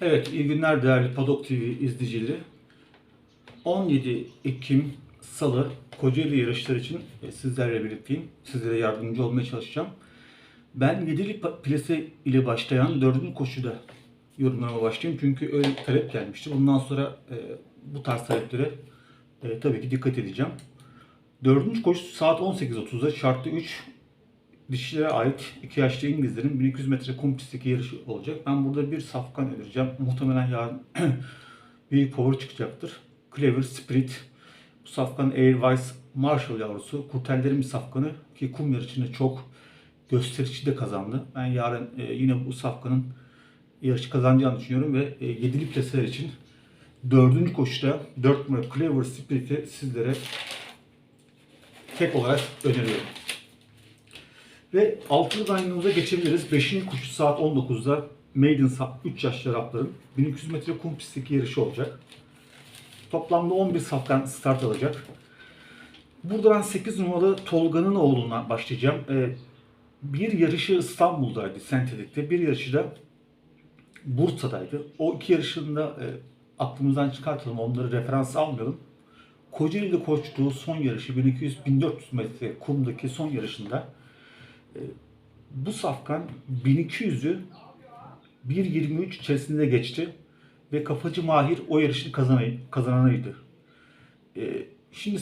Evet, iyi günler değerli Padok TV izleyicileri. 17 Ekim Salı Kocaeli yarışları için e, sizlerle birlikteyim. Sizlere yardımcı olmaya çalışacağım. Ben 7'li pa- plase ile başlayan 4. koşuda yorumlarıma başlayayım. Çünkü öyle talep gelmişti. Bundan sonra e, bu tarz taleplere e, tabii ki dikkat edeceğim. 4. koşu saat 18.30'da şartlı 3 dişilere ait 2 yaşlı İngilizlerin 1200 metre kum pistteki yarışı olacak. Ben burada bir safkan önereceğim. Muhtemelen yarın büyük power çıkacaktır. Clever Spirit. Bu safkan Airwise Marshall yavrusu. Kurtellerin bir safkanı ki kum yarışını çok gösterici de kazandı. Ben yarın e, yine bu safkanın yarışı kazanacağını düşünüyorum ve e, yedili plaseler için dördüncü koşuda 4 numara Clever Spirit'i sizlere tek olarak öneriyorum. Ve altılı dynamımıza geçebiliriz. Beşinci koşu saat 19'da Maiden 3 yaşlı Arapların 1200 metre kum pistteki yarışı olacak. Toplamda 11 saftan start alacak. Burada ben 8 numaralı Tolga'nın oğlundan başlayacağım. Ee, bir yarışı İstanbul'daydı, Sentetik'te. Bir yarışı da Bursa'daydı. O iki yarışında e, aklımızdan çıkartalım, onları referans almayalım. Kocaeli'de koştuğu son yarışı 1200-1400 metre kumdaki son yarışında bu safkan 1200'ü 1.23 içerisinde geçti ve kafacı Mahir o kazanay- kazananıydı. E, şimdi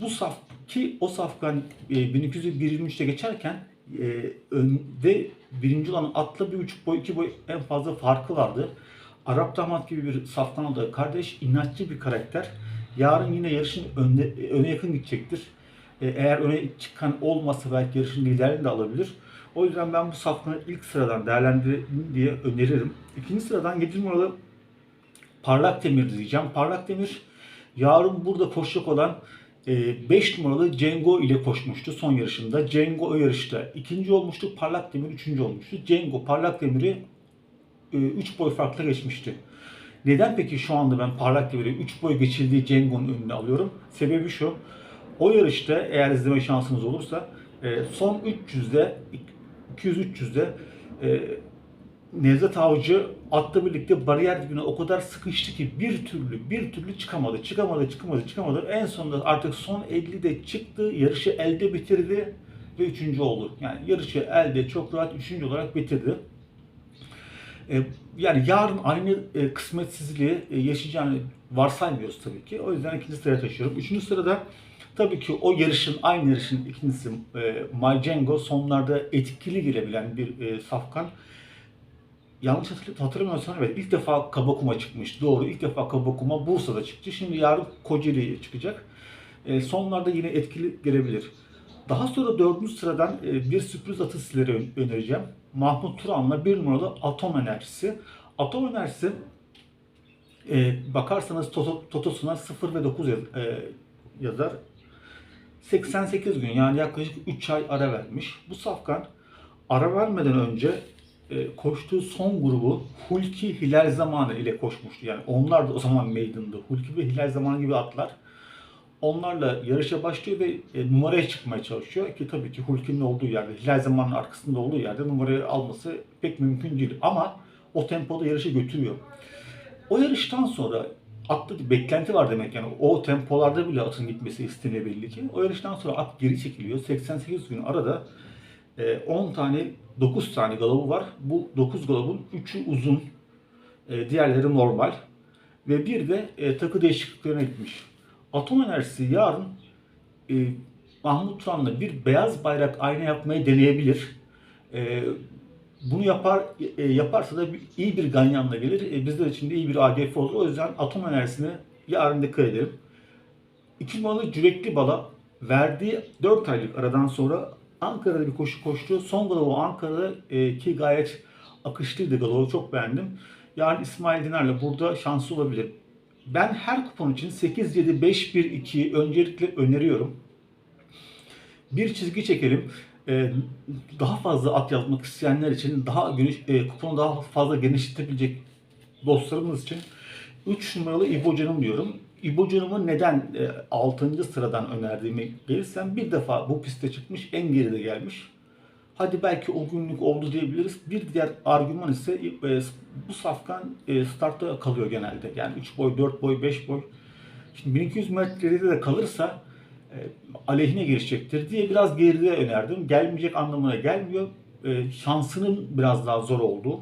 bu saf ki o safkan e, 1200'ü 1.23'te geçerken e, önde birinci olan atla bir buçuk boy iki boy en fazla farkı vardı. Arap damat gibi bir saftan aldığı kardeş inatçı bir karakter. Yarın yine yarışın önde, öne yakın gidecektir. E, Eğer öne çıkan olmasa belki yarışın liderliğini de alabilir. O yüzden ben bu safkanı ilk sıradan değerlendirin diye öneririm. İkinci sıradan 7 numaralı Parlak Demir diyeceğim. Parlak Demir yarın burada koşacak olan 5 numaralı Cengo ile koşmuştu son yarışında. Cengo o yarışta ikinci olmuştu. Parlak Demir üçüncü olmuştu. Cengo Parlak Demir'i 3 boy farklı geçmişti. Neden peki şu anda ben Parlak Demir'i 3 boy geçildiği Cengo'nun önüne alıyorum? Sebebi şu. O yarışta eğer izleme şansınız olursa e, son 300'de 200-300'de e, Nevzat Avcı atla birlikte bariyer dibine o kadar sıkıştı ki bir türlü bir türlü çıkamadı. Çıkamadı, çıkamadı, çıkamadı. En sonunda artık son 50'de çıktı. Yarışı elde bitirdi ve üçüncü oldu. Yani yarışı elde çok rahat üçüncü olarak bitirdi. E, yani yarın aynı e, kısmetsizliği yaşayacağını varsaymıyoruz tabii ki. O yüzden ikinci sıraya taşıyorum. Üçüncü sırada tabii ki o yarışın, aynı yarışın ikincisi e, Majengo sonlarda etkili girebilen bir e, safkan. Yanlış hatırlamıyorsam evet ilk defa Kabakuma çıkmış. Doğru ilk defa Kabakuma Bursa'da çıktı. Şimdi yarın Kocaeli'ye çıkacak. E, sonlarda yine etkili gelebilir. Daha sonra dördüncü sıradan e, bir sürpriz atı sizlere ön- önereceğim. Mahmut Turan'la bir numaralı Atom Enerjisi. Atom Enerjisi e, bakarsanız toto, totosuna 0 ve 9 yaz- e, yazar. 88 gün yani yaklaşık 3 ay ara vermiş. Bu safkan ara vermeden önce e, koştuğu son grubu Hulki Hilal Zamanı ile koşmuştu. Yani onlar da o zaman meydandı. Hulki ve Hilal Zamanı gibi atlar. Onlarla yarışa başlıyor ve e, numaraya çıkmaya çalışıyor. Ki tabii ki Hulki'nin olduğu yerde, Hilal Zamanı'nın arkasında olduğu yerde numarayı alması pek mümkün değil. Ama o tempoda yarışı götürüyor. O yarıştan sonra atlı beklenti var demek yani o tempolarda bile atın gitmesi isteniyor belli ki. O yarıştan sonra at geri çekiliyor. 88 gün arada e, 10 tane 9 tane galabı var. Bu 9 galabın 3'ü uzun, e, diğerleri normal ve bir de e, takı değişikliklerine gitmiş. Atom enerjisi yarın e, Mahmut Turan'la bir beyaz bayrak ayna yapmayı deneyebilir. Bunu yapar e, yaparsa da bir, iyi bir ganyanla gelir. E, bizler için de iyi bir AGF olur. O yüzden atom enerjisine yarın dikkat edelim. İki numaralı Cürekli Bala verdiği 4 aylık aradan sonra Ankara'da bir koşu koştu. Son galobu Ankara'da e, gayet akışlıydı galobu. Çok beğendim. Yarın İsmail Dinar'la burada şansı olabilir. Ben her kupon için 8-7-5-1-2'yi öncelikle öneriyorum. Bir çizgi çekelim. Ee, daha fazla at yazmak isteyenler için daha geniş, e, kuponu daha fazla genişletebilecek dostlarımız için 3 numaralı İbo Canım diyorum. İbo Canım'ı neden e, 6. sıradan önerdiğime gelirsem bir defa bu piste çıkmış en geride gelmiş. Hadi belki o günlük oldu diyebiliriz. Bir diğer argüman ise e, bu safkan e, startta kalıyor genelde. Yani 3 boy, 4 boy, 5 boy. Şimdi 1200 metrede de kalırsa e, aleyhine girişecektir diye biraz geride önerdim. Gelmeyecek anlamına gelmiyor. E, şansının biraz daha zor olduğu.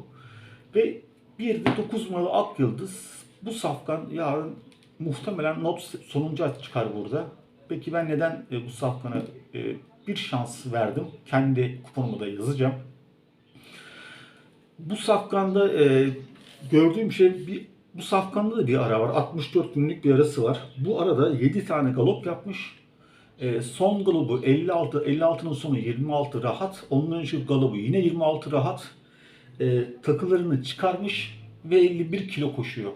Ve bir de 9 numaralı Ak Yıldız. Bu safkan yarın muhtemelen not sonuncu çıkar burada. Peki ben neden e, bu safkana e, bir şans verdim? Kendi kuponumu da yazacağım. Bu safkanda e, gördüğüm şey bir bu safkanda da bir ara var. 64 günlük bir arası var. Bu arada 7 tane galop yapmış. E, son galobu 56, 56'nın sonu 26 rahat. Onun önceki galobu yine 26 rahat. E, takılarını çıkarmış ve 51 kilo koşuyor.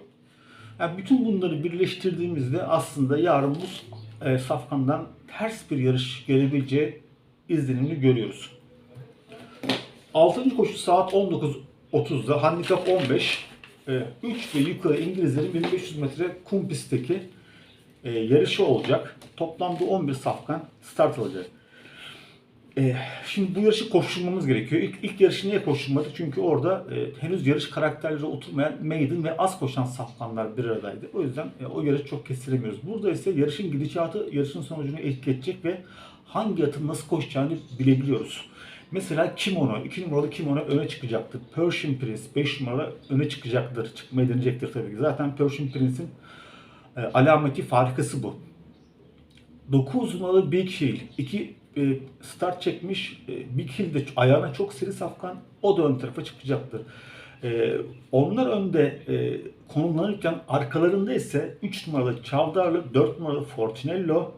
Yani bütün bunları birleştirdiğimizde aslında yarın bu e, safkandan ters bir yarış gelebileceği izlenimini görüyoruz. 6. koşu saat 19.30'da handikap 15. 3 ve yukarı İngilizlerin 1500 metre kum pistteki e, yarışı olacak. Toplamda 11 safkan start alacak. E, şimdi bu yarışı koşturmamız gerekiyor. İlk, ilk yarışı niye koşturmadı? Çünkü orada e, henüz yarış karakterleri oturmayan maiden ve az koşan safkanlar bir aradaydı. O yüzden e, o yarışı çok kestiremiyoruz. Burada ise yarışın gidişatı yarışın sonucunu etkileyecek ve hangi atın nasıl koşacağını bilebiliyoruz. Mesela kimono, 2 numaralı kimono öne çıkacaktır. Persian Prince 5 numara öne çıkacaktır. Çıkmaya deneyecektir tabii ki. Zaten Persian Prince'in e, alameti farikası bu. 9 numaralı Big Hill. 2 e, start çekmiş. E, Big Hill de ayağına çok seri safkan. O da ön tarafa çıkacaktır. E, onlar önde e, konumlanırken arkalarında ise 3 numaralı Çavdarlı, 4 numaralı Fortunello,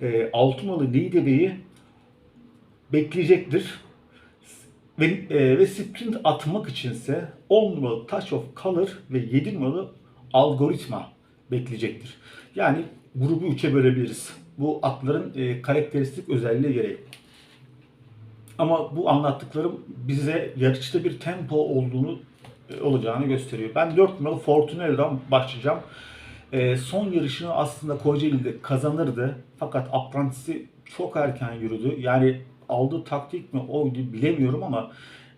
e, 6 numaralı Lidebe'yi bekleyecektir. Ve, e, ve sprint atmak içinse 10 numaralı Touch of Color ve 7 numaralı Algoritma bekleyecektir. Yani grubu 3'e bölebiliriz. Bu atların e, karakteristik özelliği gereği. Ama bu anlattıklarım bize yarışta bir tempo olduğunu e, olacağını gösteriyor. Ben 4 numaralı Fortunello'dan başlayacağım. E, son yarışını aslında Kocaeli'de kazanırdı. Fakat Apprentice'i çok erken yürüdü. Yani aldığı taktik mi oydu bilemiyorum ama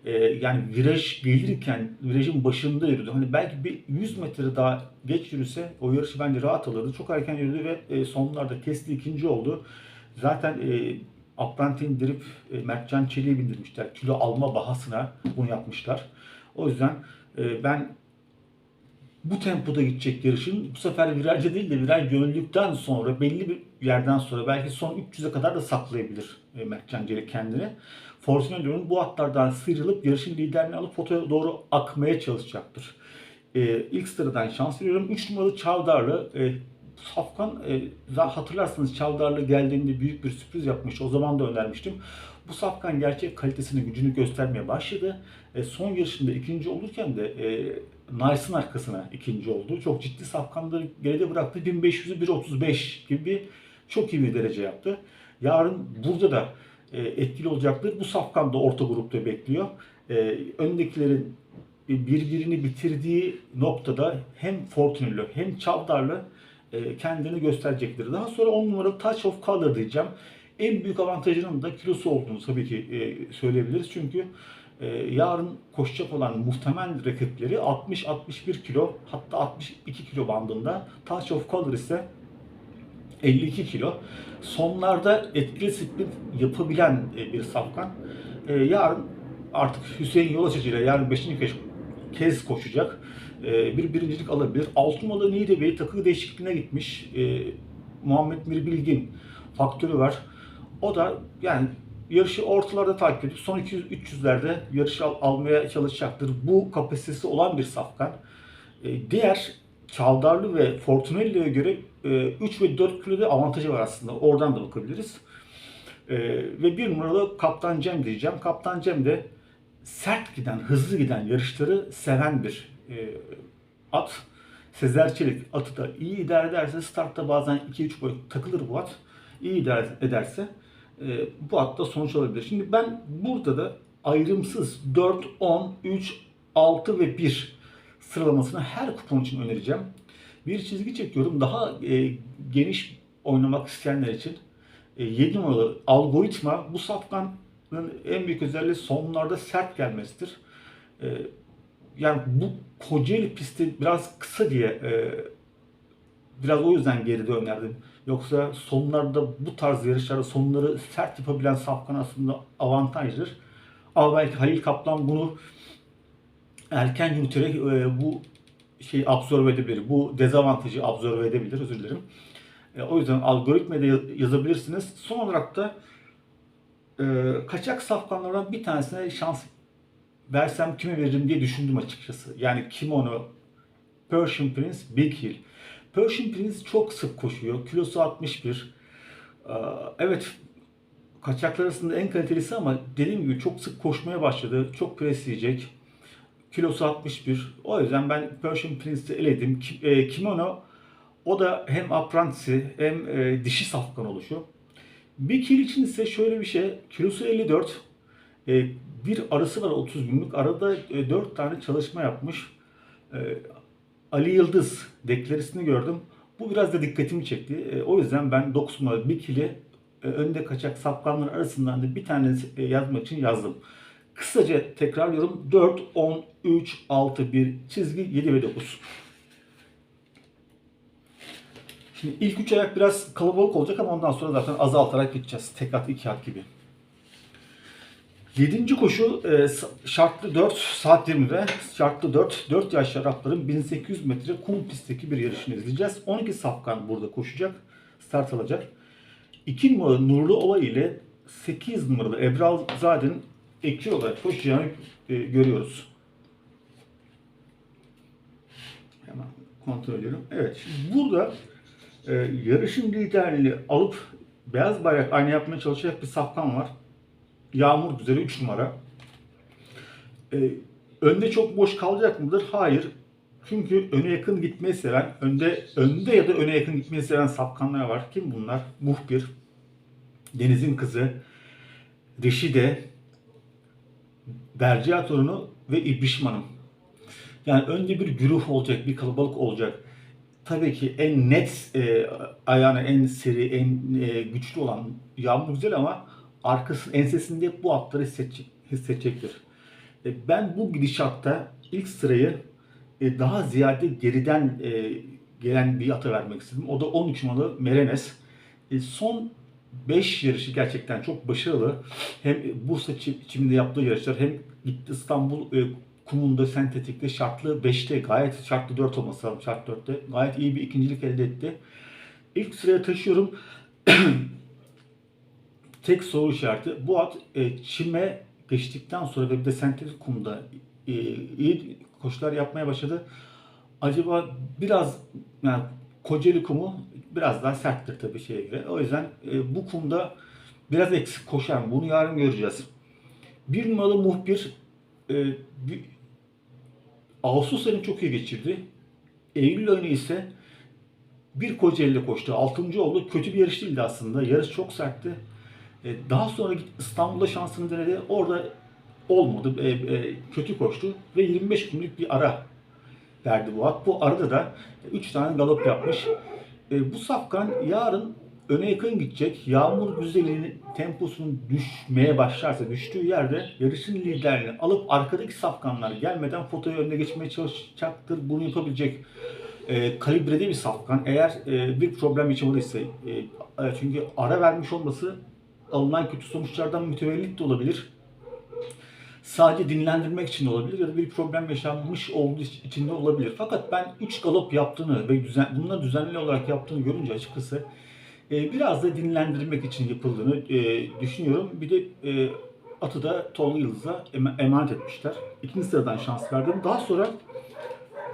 e, yani viraj gelirken virajın başında yürüdü. Hani belki bir 100 metre daha geç yürüse o yarışı bence rahat alırdı. Çok erken yürüdü ve e, sonlarda kesti ikinci oldu. Zaten e, Apprenti indirip e, Mertcan Çelik'e bindirmişler. Kilo alma bahasına bunu yapmışlar. O yüzden e, ben bu tempoda gidecek yarışın bu sefer virajda değil de viraj döndükten sonra belli bir yerden sonra belki son 300'e kadar da saklayabilir e, Mertcan Celek kendini. Fortunello'nun bu atlardan sıyrılıp yarışın liderliğini alıp fotoya doğru akmaya çalışacaktır. E, ilk sıradan şans veriyorum. 3 numaralı Çavdarlı e, Safkan e, hatırlarsanız Çavdarlı geldiğinde büyük bir sürpriz yapmış. O zaman da önermiştim. Bu Safkan gerçek kalitesini, gücünü göstermeye başladı. E, son yarışında ikinci olurken de e, Nice'ın arkasına ikinci oldu. Çok ciddi safkanları geride bıraktı. 1500'ü 1.35 gibi çok iyi bir derece yaptı. Yarın burada da etkili olacaktır. Bu safkan da orta grupta bekliyor. E, öndekilerin birbirini bitirdiği noktada hem Fortunello hem Çavdarlı e, kendini gösterecektir. Daha sonra 10 numaralı Touch of Color diyeceğim. En büyük avantajının da kilosu olduğunu tabii ki e, söyleyebiliriz. Çünkü e, yarın koşacak olan muhtemel rakipleri 60-61 kilo hatta 62 kilo bandında. Touch of Color ise 52 kilo. Sonlarda etkili sprint yapabilen e, bir safkan. E, yarın artık Hüseyin Yolaçıcı ile yarın 5. kez, koşacak. E, bir birincilik alabilir. Altınmalı Niğde Bey takı değişikliğine gitmiş. Muhammed Mir Bilgin faktörü var. O da yani yarışı ortalarda takip edip son 200-300'lerde yarışı al- almaya çalışacaktır. Bu kapasitesi olan bir safkan. Diğer Çavdarlı ve Fortunelli'ye göre e, 3 ve 4 kiloda avantajı var aslında. Oradan da bakabiliriz. E, ve bir numaralı Kaptan Cem diyeceğim. Kaptan Cem de sert giden, hızlı giden yarışları seven bir e, at. Sezer Çelik atı da iyi idare ederse startta bazen 2-3 boy takılır bu at. İyi idare ederse e, bu atta sonuç alabilir. Şimdi ben burada da ayrımsız 4, 10, 3, 6 ve 1 sıralamasını her kupon için önereceğim. Bir çizgi çekiyorum. Daha e, geniş oynamak isteyenler için e, 7 numaralı algoritma bu saftan en büyük özelliği sonlarda sert gelmesidir. E, yani bu Kocaeli pisti biraz kısa diye e, biraz o yüzden geride önerdim. Yoksa sonlarda bu tarz yarışlarda sonları sert yapabilen Safkan aslında avantajdır. Ama belki Halil Kaplan bunu erken yürüterek e, bu şeyi absorbe edebilir. Bu dezavantajı absorbe edebilir. Özür dilerim. E, o yüzden algoritmada yaz- yazabilirsiniz. Son olarak da e, kaçak safkanlardan bir tanesine şans versem kime veririm diye düşündüm açıkçası. Yani Kimono, Persian Prince, Big Hill. Persian Prince çok sık koşuyor. Kilosu 61. Ee, Evet kaçaklar arasında en kalitelisi ama dediğim gibi çok sık koşmaya başladı. Çok presleyecek. Kilosu 61. O yüzden ben Persian Prince'i eledim. Ki- e, Kimono o da hem aprantisi hem e, dişi safkan oluşu. Big Hill için ise şöyle bir şey. Kilosu 54. E, bir arası var 30 günlük. Arada e, 4 tane çalışma yapmış. Ali Yıldız deklaresini gördüm. Bu biraz da dikkatimi çekti. O yüzden ben 9 numaralı Big Hill'i e, önde kaçak sapkanlar arasından da bir tanesi e, yazmak için yazdım. Kısaca tekrarlıyorum. 4, 10, 3, 6, 1, çizgi 7 ve 9. Şimdi ilk üç ayak biraz kalabalık olacak ama ondan sonra zaten azaltarak gideceğiz. Tek at, iki at gibi. Yedinci koşu e, şartlı 4 saat 20'de şartlı 4 4 yaş Arapların 1800 metre kum pistteki bir yarışını izleyeceğiz. 12 safkan burada koşacak. Start alacak. 2 numaralı Nurlu Ova ile 8 numaralı Ebral Zade'nin ekli olarak koşacağını e, görüyoruz. Hemen kontrol ediyorum. Evet şimdi burada e, yarışın liderliğini alıp beyaz bayrak aynı yapmaya çalışacak bir safkan var. Yağmur Güzeli 3 numara. Ee, önde çok boş kalacak mıdır? Hayır. Çünkü öne yakın gitmeyi seven, önde önde ya da öne yakın gitmeyi seven sapkanlar var. Kim bunlar? Muhbir, Deniz'in kızı, Reşide, Berciya torunu ve İbrişman'ım. Yani önde bir güruh olacak, bir kalabalık olacak. Tabii ki en net e, ayağına en seri, en e, güçlü olan Yağmur Güzel ama arkası ensesinde hep bu atları hissedecek, hissedecektir. E, ben bu gidişatta ilk sırayı e, daha ziyade geriden e, gelen bir ata vermek istedim. O da 13 numaralı Merenes. E, son 5 yarışı gerçekten çok başarılı. Hem Bursa çi- çiminde yaptığı yarışlar hem gitti İstanbul e, kumunda sentetikte şartlı 5'te gayet şartlı 4 olması lazım şart 4'te. Gayet iyi bir ikincilik elde etti. İlk sıraya taşıyorum. Tek soru işareti. Bu at e, çime geçtikten sonra ve bir de sentetik kumda e, iyi koşular yapmaya başladı. Acaba biraz yani Kocaeli kumu biraz daha serttir tabii şeye göre. O yüzden e, bu kumda biraz eksik koşar? Bunu yarın göreceğiz. Bir numaralı muhbir e, bir, Ağustos ayını çok iyi geçirdi. Eylül ayını ise bir Kocaeli'de koştu. Altıncı oldu. Kötü bir yarış değildi aslında. Yarış çok sertti. E, Daha sonra git İstanbul'da şansını denedi. Orada olmadı. E, e, kötü koştu. Ve 25 günlük bir ara verdi bu at. Bu arada da 3 tane galop yapmış. E, bu safkan yarın öne yakın gidecek. Yağmur güzelliğinin temposunun düşmeye başlarsa düştüğü yerde yarışın liderliğini alıp arkadaki safkanlar gelmeden fotoyu önüne geçmeye çalışacaktır. Bunu yapabilecek e, kalibrede bir safkan. Eğer e, bir problem yaşamadıysa e, çünkü ara vermiş olması alınan kötü sonuçlardan mütevellit de olabilir. Sadece dinlendirmek için olabilir ya da bir problem yaşanmış olduğu için de olabilir. Fakat ben 3 galop yaptığını ve düzen, bunları düzenli olarak yaptığını görünce açıkçası e, biraz da dinlendirmek için yapıldığını e, düşünüyorum. Bir de e, atı da Tolga Yıldız'a ema- emanet etmişler. İkinci sıradan şans verdim. Daha sonra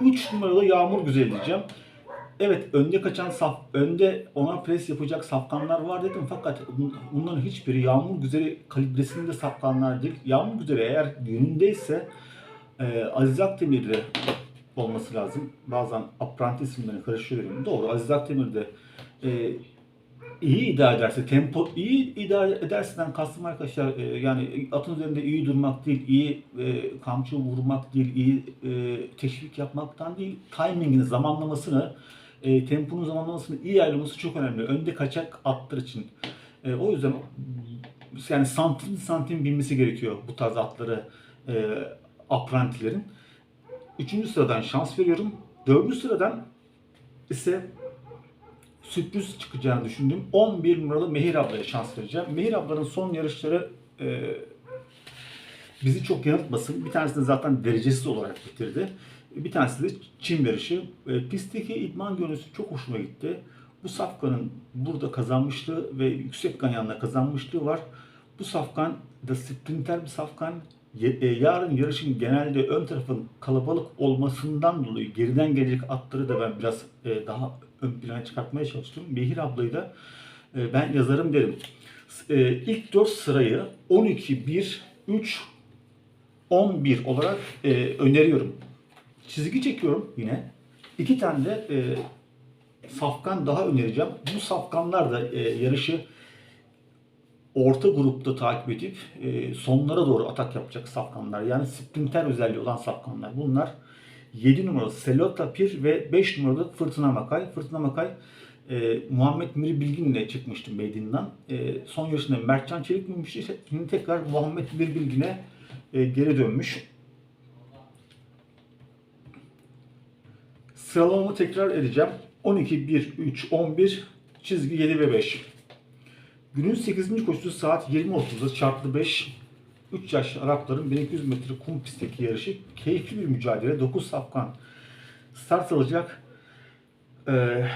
3 numaralı Yağmur Güzel diyeceğim. Evet önde kaçan saf, önde ona pres yapacak safkanlar var dedim fakat bun- bunların hiçbiri Yağmur Güzeli kalibresinde safkanlar değil. Yağmur Güzeli eğer yönündeyse e, Aziz Akdemir'de olması lazım. Bazen apprenti isimlerini karıştırıyorum. Doğru Aziz Akdemir de e, iyi idare ederse, tempo iyi idare ederseden kastım arkadaşlar e, yani atın üzerinde iyi durmak değil, iyi e, kamçı vurmak değil, iyi e, teşvik yapmaktan değil, timingini, zamanlamasını, e, temponun zamanlamasını iyi ayarlaması çok önemli. Önde kaçak atlar için. E, o yüzden yani santim santim binmesi gerekiyor bu tarz atları e, aprantilerin. Üçüncü sıradan şans veriyorum. Dördüncü sıradan ise sürpriz çıkacağını düşündüğüm 11 numaralı Mehir ablaya şans vereceğim. Mehir ablanın son yarışları e, bizi çok yanıltmasın. Bir tanesini zaten derecesiz olarak bitirdi. Bir tanesi de Çin yarışı. E, pistteki idman görüntüsü çok hoşuma gitti. Bu safkanın burada kazanmışlığı ve yüksek ganyanla kazanmışlığı var. Bu safkan da sprinter bir safkan. E, Yarın yarışın genelde ön tarafın kalabalık olmasından dolayı geriden gelecek atları da ben biraz e, daha ön plana çıkartmaya çalıştım. Behir ablayı da e, ben yazarım derim. E, İlk 4 sırayı 12, 1, 3, 11 olarak e, öneriyorum. Çizgi çekiyorum yine. İki tane de e, safkan daha önereceğim. Bu safkanlar da e, yarışı orta grupta takip edip e, sonlara doğru atak yapacak safkanlar. Yani sprinter özelliği olan safkanlar. Bunlar 7 numaralı Selota Pir ve 5 numaralı Fırtına Makay. Fırtına Makay e, Muhammed Miri Bilgin'le çıkmıştı Meydin'den. E, son yarışında Mertcan Çelik binmişti. Şimdi tekrar Muhammed Miri Bilgin'e e, geri dönmüş. Sıralamamı tekrar edeceğim. 12, 1, 3, 11, çizgi 7 ve 5. Günün 8. koşusu saat 20.30'da çarpı 5. 3 yaş Arapların 1200 metre kum pistteki yarışı keyifli bir mücadele. 9 safkan start alacak. Ee,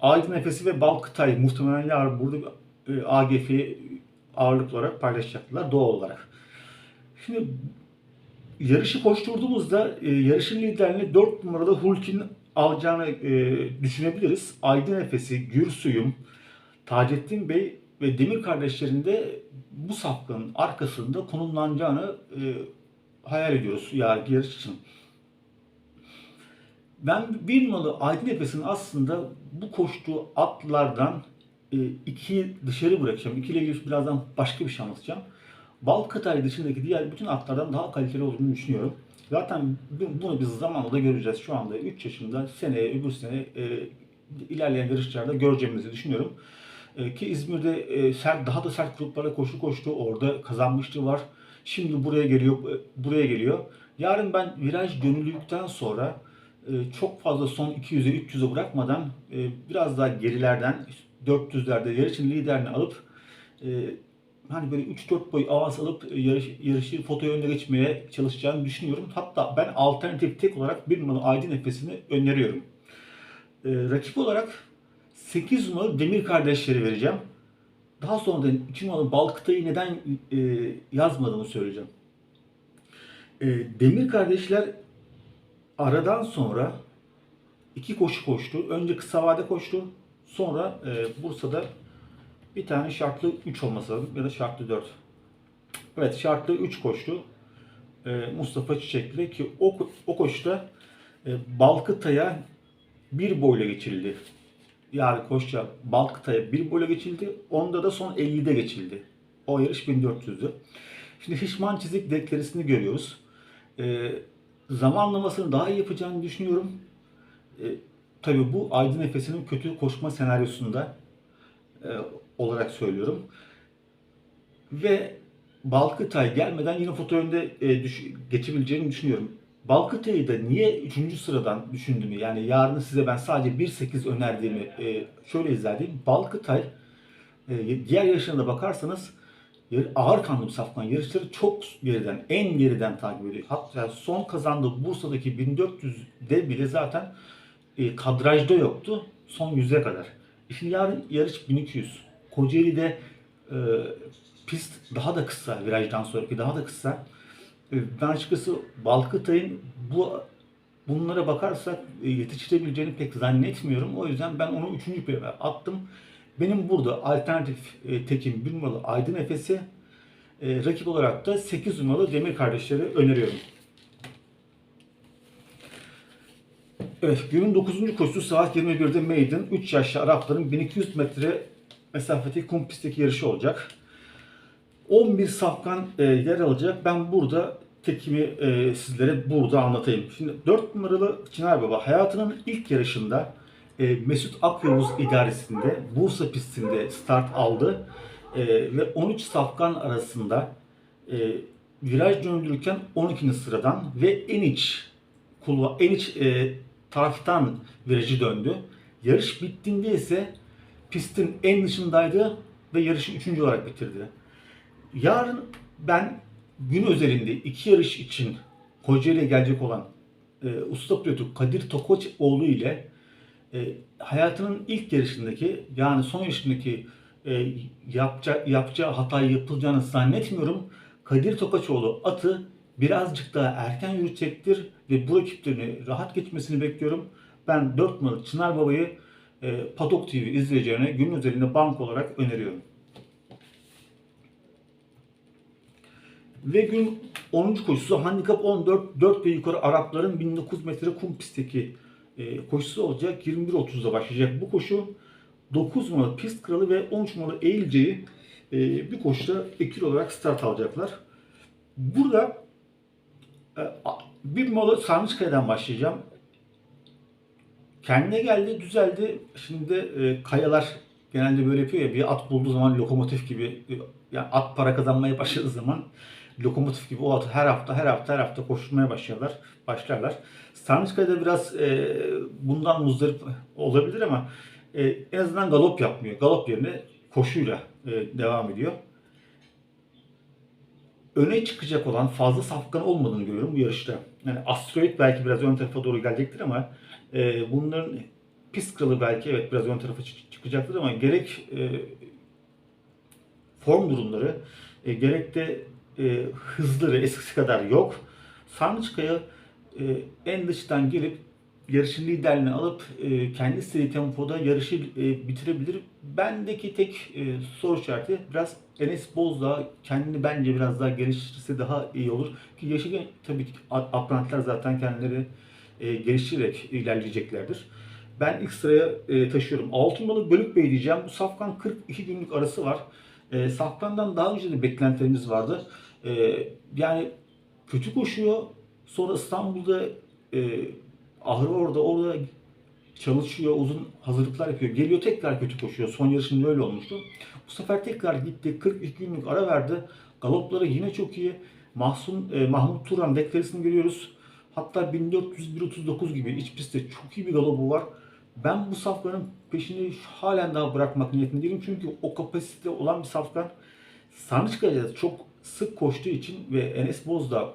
Aydın Efes'i ve Balkıtay muhtemelen yarın burada e, AGF'yi ağırlıklı olarak paylaşacaklar doğal olarak. Şimdi yarışı koşturduğumuzda e, yarışın liderini 4 numaralı Hulk'in alacağını e, düşünebiliriz. Aydın Efes'i, Gürsuyum, Taceddin Bey ve Demir kardeşlerin de bu safkanın arkasında konumlanacağını e, hayal ediyoruz yargı yarış için. Ben bir numaralı Aydın Efes'in aslında bu koştuğu atlardan e, iki dışarı bırakacağım. İkiyle ilgili birazdan başka bir şey anlatacağım. Balkatay dışındaki diğer bütün atlardan daha kaliteli olduğunu düşünüyorum. Zaten bu- bunu biz zamanla da göreceğiz. Şu anda 3 yaşında seneye öbür sene e, ilerleyen yarışlarda göreceğimizi düşünüyorum. E, ki İzmir'de e, sert, daha da sert gruplara koşu koştu. Orada kazanmışlığı var. Şimdi buraya geliyor. e, Buraya geliyor. Yarın ben viraj dönüldükten sonra e, çok fazla son 200'e 300'e bırakmadan e, biraz daha gerilerden 400'lerde yarışın liderini alıp e, hani böyle 3-4 boy avans alıp e, yarış, yarışı fotoya önde geçmeye çalışacağını düşünüyorum. Hatta ben alternatif tek olarak bir numaralı Aydın Efes'ini öneriyorum. E, rakip olarak 8 numaralı Demir kardeşleri vereceğim. Daha sonra da 2 numaralı Balkıtay'ı neden e, yazmadığımı söyleyeceğim. E, Demir kardeşler aradan sonra iki koşu koştu. Önce kısa vade koştu. Sonra e, Bursa'da bir tane şartlı 3 olması lazım ya da şartlı 4. Evet şartlı 3 koştu. E, Mustafa Çiçekli ki o, o koşuda e, Balkıtay'a bir boyla geçildi. Yani koşça Balkıtay'a bir boyla geçildi. Onda da son 50'de geçildi. O yarış 1400'dü. Şimdi Hişman çizik deklerisini görüyoruz. E, zamanlamasını daha iyi yapacağını düşünüyorum. E, tabii bu Aydın Efes'in kötü koşma senaryosunda e, olarak söylüyorum. Ve Balkıtay gelmeden yine foto önde e, düş- geçebileceğini düşünüyorum. Balkıtay'ı da niye 3. sıradan düşündüğümü yani yarın size ben sadece 1.8 önerdiğimi e, şöyle izah edeyim. Balkıtay e, diğer yarışlarına bakarsanız ağır kanlı bir safkan yarışları çok geriden, en geriden takip ediyor. Hatta son kazandığı Bursa'daki 1400'de bile zaten e, kadrajda yoktu son 100'e kadar. E Şimdi yarın yarış 1200. Kocaeli'de e, pist daha da kısa, virajdan sonraki daha da kısa. E, ben açıkçası Balkıtay'ın bu bunlara bakarsak e, yetiştirebileceğini pek zannetmiyorum. O yüzden ben onu 3. plana attım. Benim burada alternatif e, tekim 1 numaralı Aydın Efes'i e, rakip olarak da 8 numaralı Demir Kardeşleri öneriyorum. Evet, günün 9. koşusu saat 21'de Maiden 3 yaşlı Arapların 1200 metre mesafedeki kum pistteki yarışı olacak. 11 safkan e, yer alacak. Ben burada tekimi e, sizlere burada anlatayım. Şimdi 4 numaralı Çınar Baba hayatının ilk yarışında e, Mesut Akyavuz idaresinde Bursa pistinde start aldı. e, ve 13 safkan arasında e, viraj döndürürken 12. sıradan ve en iç kulva, en iç e, taraftan virajı döndü. Yarış bittiğinde ise pistin en dışındaydı ve yarışı üçüncü olarak bitirdi. Yarın ben gün özelinde iki yarış için Kocaeli'ye gelecek olan e, usta pilotu Kadir Tokoçoğlu ile e, hayatının ilk yarışındaki yani son yarışındaki e, yapacağı, yapacağı hatayı yapılacağını zannetmiyorum. Kadir Tokaçoğlu atı birazcık daha erken yürütecektir ve bu rakiplerini rahat geçmesini bekliyorum. Ben 4 numaralı Çınar Baba'yı e, Padok TV izleyicilerine gün özelinde bank olarak öneriyorum. Ve gün 10. koşusu handikap 14 4 ve yukarı Arapların 1900 metre kum pistteki e, koşusu olacak. 21.30'da başlayacak bu koşu. 9 numaralı pist kralı ve 13 numaralı Eğilce'yi e, bir koşuda ekil olarak start alacaklar. Burada e, bir numaralı Sarnıçkaya'dan başlayacağım. Kendine geldi, düzeldi. Şimdi e, kayalar genelde böyle yapıyor ya bir at bulduğu zaman lokomotif gibi e, yani at para kazanmaya başladığı zaman lokomotif gibi o atı her hafta her hafta her hafta koşturmaya başlarlar. Başlarlar. Sarnıçkaya'da biraz e, bundan muzdarip olabilir ama e, en azından galop yapmıyor. Galop yerine koşuyla e, devam ediyor. Öne çıkacak olan fazla safkan olmadığını görüyorum bu yarışta. Yani Asteroid belki biraz ön tarafa doğru gelecektir ama e, bunların pist kralı belki evet biraz ön tarafa çık- çıkacaktır ama gerek e, form durumları e, gerek de e, hızları eskisi kadar yok. Sarnıçkaya e, en dıştan gelip yarışın liderliğini alıp e, kendi istediği tempoda yarışı e, bitirebilir. Bendeki tek e, soru işareti biraz Enes Bozdağ kendini bence biraz daha geliştirirse daha iyi olur. Ki yaşı tabii ki a- aprantiler zaten kendileri e, geliştirerek ilerleyeceklerdir. Ben ilk sıraya e, taşıyorum. Altın balık Bölük Bey diyeceğim. Bu safkan 42 günlük arası var. E, safkandan daha önce de beklentilerimiz vardı. E, yani kötü koşuyor. Sonra İstanbul'da e, ahırı orada orada çalışıyor, uzun hazırlıklar yapıyor. Geliyor tekrar kötü koşuyor. Son yarışında öyle olmuştu. Bu sefer tekrar gitti. 42 günlük ara verdi. Galopları yine çok iyi. Mahsun, e, Mahmut Turan deklarasını görüyoruz. Hatta 1400-139 gibi iç pistte çok iyi bir galopu var. Ben bu safkanın peşini halen daha bırakmak niyetinde değilim. Çünkü o kapasite olan bir safkan Sarnıçka'da çok sık koştuğu için ve Enes Bozdağ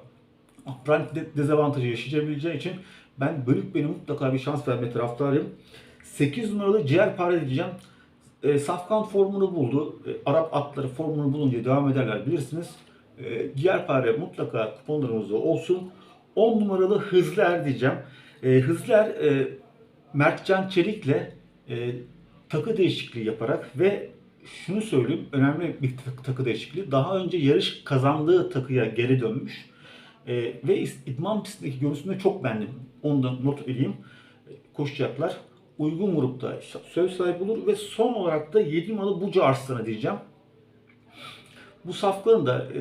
apranti de- dezavantajı yaşayabileceği için ben Bölük Bey'e mutlaka bir şans verme taraftarıyım. 8 numaralı ciğerpare diyeceğim. E, Safkan formunu buldu. E, Arap atları formunu bulunca devam ederler bilirsiniz. E, ciğerpare mutlaka kuponlarımızda olsun. 10 numaralı Hızlı Er diyeceğim. E, Hızlı e, Mertcan Çelik'le e, takı değişikliği yaparak ve şunu söyleyeyim önemli bir tak- takı değişikliği. Daha önce yarış kazandığı takıya geri dönmüş. E, ve idman pistindeki görüntüsünü çok beğendim. Onu da not edeyim. Koşacaklar. Uygun grupta söz sahibi olur ve son olarak da 7 numaralı Buca Arslan'ı diyeceğim. Bu safkanın da e,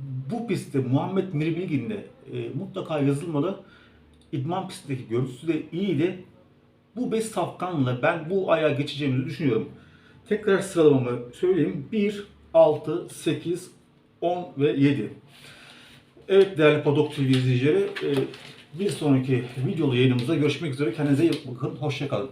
bu pistte Muhammed Mirbilgin'le e, mutlaka yazılmalı. İdman pistindeki görüntüsü de iyiydi. Bu 5 safkanla ben bu ayağa geçeceğimizi düşünüyorum. Tekrar sıralamamı söyleyeyim. 1, 6, 8, 10 ve 7. Evet değerli Padok TV izleyicileri, e, bir sonraki videolu yayınımızda görüşmek üzere. Kendinize iyi bakın. Hoşçakalın.